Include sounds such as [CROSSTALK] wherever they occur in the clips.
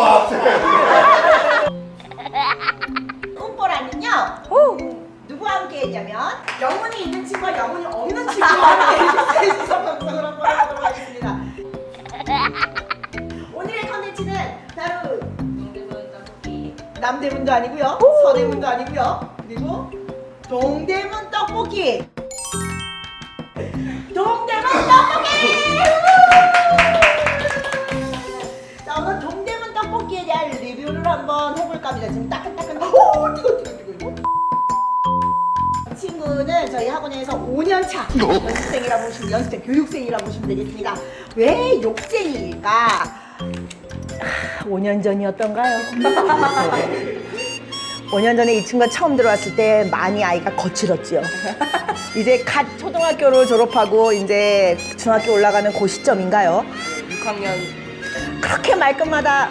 와. 꿈보라는요. 누구와 함께 했냐면 영혼이 있는 친구와 영혼이 없는 [LAUGHS] 친구와 함께 해주셔서 방송을 한번 하도록 하겠습니다. 오늘의 컨텐츠는 바로 남대문도 아니고요, 서대문도 아니고요, 그리고 동대문 떡볶이. 동대문 떡볶이! 떡볶이에 대한 리뷰를 한번 해볼까 합니다. 지금 따끈따끈. 오 뜨거 뜨거 뜨거 이거. 이 친구는 저희 학원에서 5년 차 연습생이라 보시면 연습생 교육생이라 보시면 되겠습니다. 왜 욕쟁이일까? 아, 5년 전이었던가요? [LAUGHS] 5년 전에 이 친구가 처음 들어왔을 때 많이 아이가 거칠었지요. 이제 갓 초등학교를 졸업하고 이제 중학교 올라가는 그 시점인가요? 6학년 그렇게 말끝마다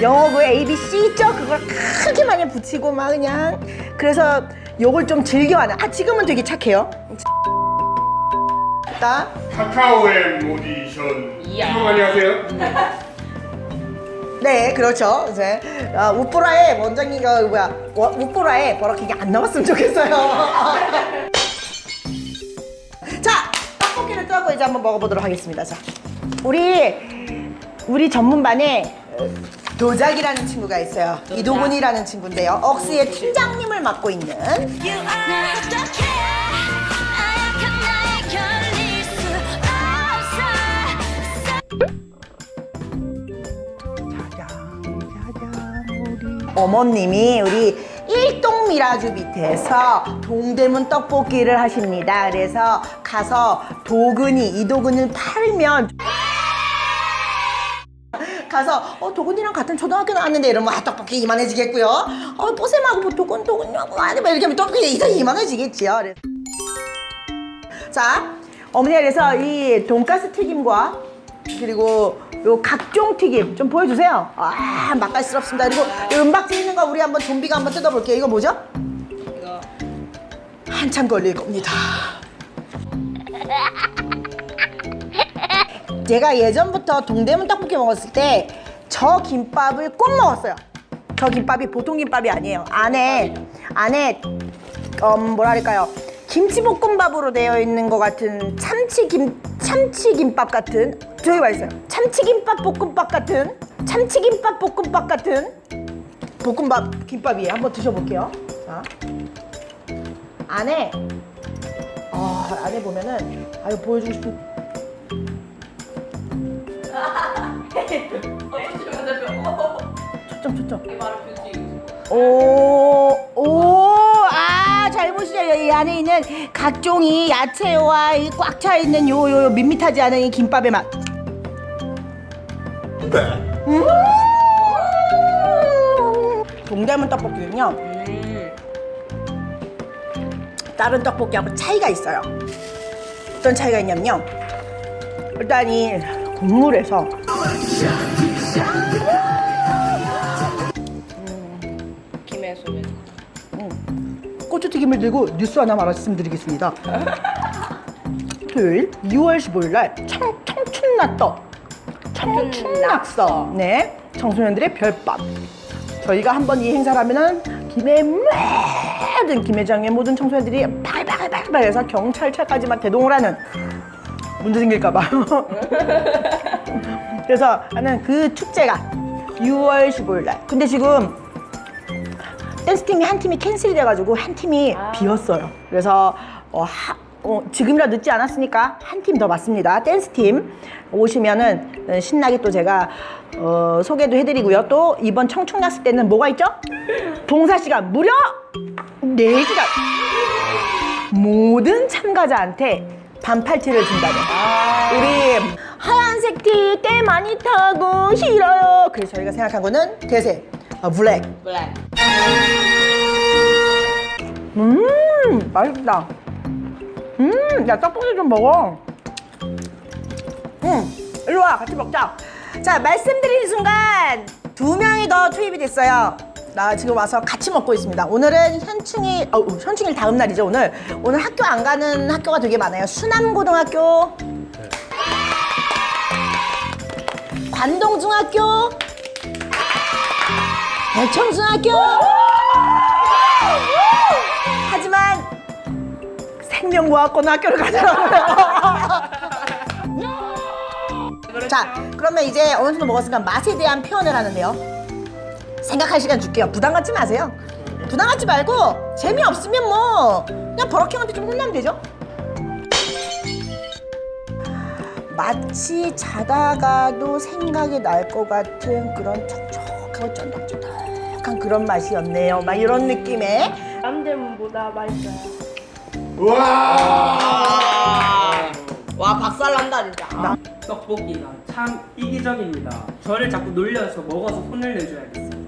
영어 그 A, B, C 있죠? 그걸 크게 많이 붙이고 막 그냥 그래서 욕을 좀 즐겨하는 아 지금은 되게 착해요 나 카카오의 오디션. 이야. 여러분 안녕하세요. 네, 그렇죠. 이제 아, 우프라의 원장님가 뭐야 워- 우프라의 버럭킹이 안 나왔으면 좋겠어요. [LAUGHS] 자, 떡볶이를 뜯고 이제 한번 먹어보도록 하겠습니다. 자, 우리 우리 전문반에 어, 도작이라는 친구가 있어요. 이도근이라는 친구인데요. 억스의 팀장님을 맡고 있는 You are 어떻게 하얗게 나에 결릴 수 없어 어머님이 우리 일동 미라주 밑에서 동대문 떡볶이를 하십니다. 그래서 가서 도근이 이도근을 팔면 가서 어 도근이랑 같은 초등학교 나왔는데 이러면 아 떡볶이 이만해지겠고요. 어 뽀쌤하고 뭐 도근 도근하고 아니 뭐 이렇게 하면 떡볶이 이상 이만해지겠지요. 그래서 자 어머니가 그래서 이 돈가스 튀김과 그리고 요 각종 튀김 좀 보여주세요. 아 맛깔스럽습니다. 그리고 요 은박지 있는 거 우리 한번 좀비가 한번 뜯어볼게요. 이거 뭐죠? 이거 한참 걸릴 겁니다. [LAUGHS] 제가 예전부터 동대문 떡볶이 먹었을 때 저 김밥을 꼭 먹었어요. 저 김밥이 보통 김밥이 아니에요. 안에 안에 음, 뭐랄까요? 김치볶음밥으로 되어 있는 것 같은 참치 김 참치 김밥 같은 저기 맛있어요. 참치 김밥 볶음밥 같은 참치 김밥 볶음밥 같은 볶음밥 김밥이에요. 한번 드셔볼게요. 자. 안에 어, 안에 보면은 아유 보여주고 싶은 초점 초점 오 오 아 잘 보시죠 이 안에 있는 각종 이 야채와 이꽉차 있는 요요 밋밋하지 않은 이 김밥의 맛 음! 동대문 떡볶이는요 음 다른 떡볶이하고 차이가 있어요. 어떤 차이가 있냐면요. 일단 이 국물에서 김의 소리 고추튀김을 들고 뉴스 하나 말씀드리겠습니다. 토요일 2월 15일 날 청, 청춘낙떡 청춘낙서. 네. 청소년들의 별밤. 저희가 한번 이 행사를 하면은 김해 모든 김해장의 모든 청소년들이 발발발발해서 경찰차까지만 대동을 하는 문제 생길까봐 [LAUGHS] 그래서 하는 그 축제가 6월 15일 날 근데 지금 댄스 팀이 한 팀이 캔슬이 돼가지고 한 팀이 비었어요. 그래서 어, 하- 어, 지금이라 늦지 않았으니까 한 팀 더 맞습니다. 댄스 팀 오시면은 어, 신나게 또 제가 어, 소개도 해드리고요. 또 이번 청춘낙스 때는 뭐가 있죠? 봉사 시간 무려 4시간 모든 참가자한테 반팔티를 준다는 우리 때 많이 타고 싫어요. 그래서 저희가 생각한 거는 대세 아, 블랙. 블랙. 음 맛있다. 음야 떡볶이 좀 먹어. 음 일로 와 같이 먹자. 자 말씀드린 순간 두 명이 더 투입이 됐어요. 나 지금 와서 같이 먹고 있습니다. 오늘은 현충일 어, 현충일 다음 날이죠 오늘. 오늘 학교 안 가는 학교가 되게 많아요. 수남고등학교 관동중학교? 대청순학교? 하지만 생명과학고등학교를 가더라고요. [LAUGHS] 자 그러면 이제 어느 정도 먹었으니까 맛에 대한 표현을 하는데요. 생각할 시간 줄게요. 부담 갖지 마세요. 부담 갖지 말고 재미없으면 뭐 그냥 버럭형한테 좀 혼나면 되죠 마치 자다가도 생각이 날 것 같은 그런 촉촉하고 쫀득쫀득한 그런 맛이었네요 막 이런 느낌의 남대문보다 맛있어요. 와. 와 박살 난다 진짜. 떡볶이가 참 이기적입니다. 저를 자꾸 놀려서 먹어서 혼을 내줘야겠어요.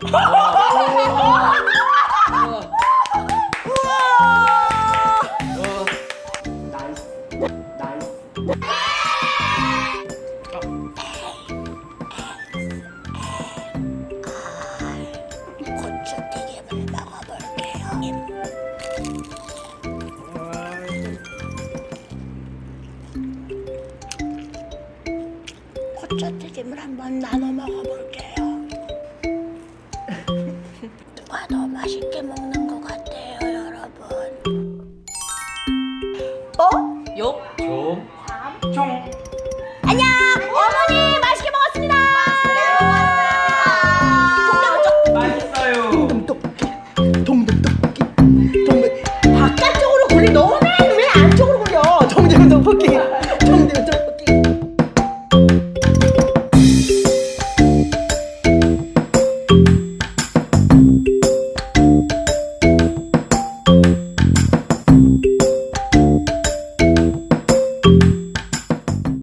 [LAUGHS] 튀김을 먹어볼게요 고추 튀김을 한번 나눠 먹어볼게요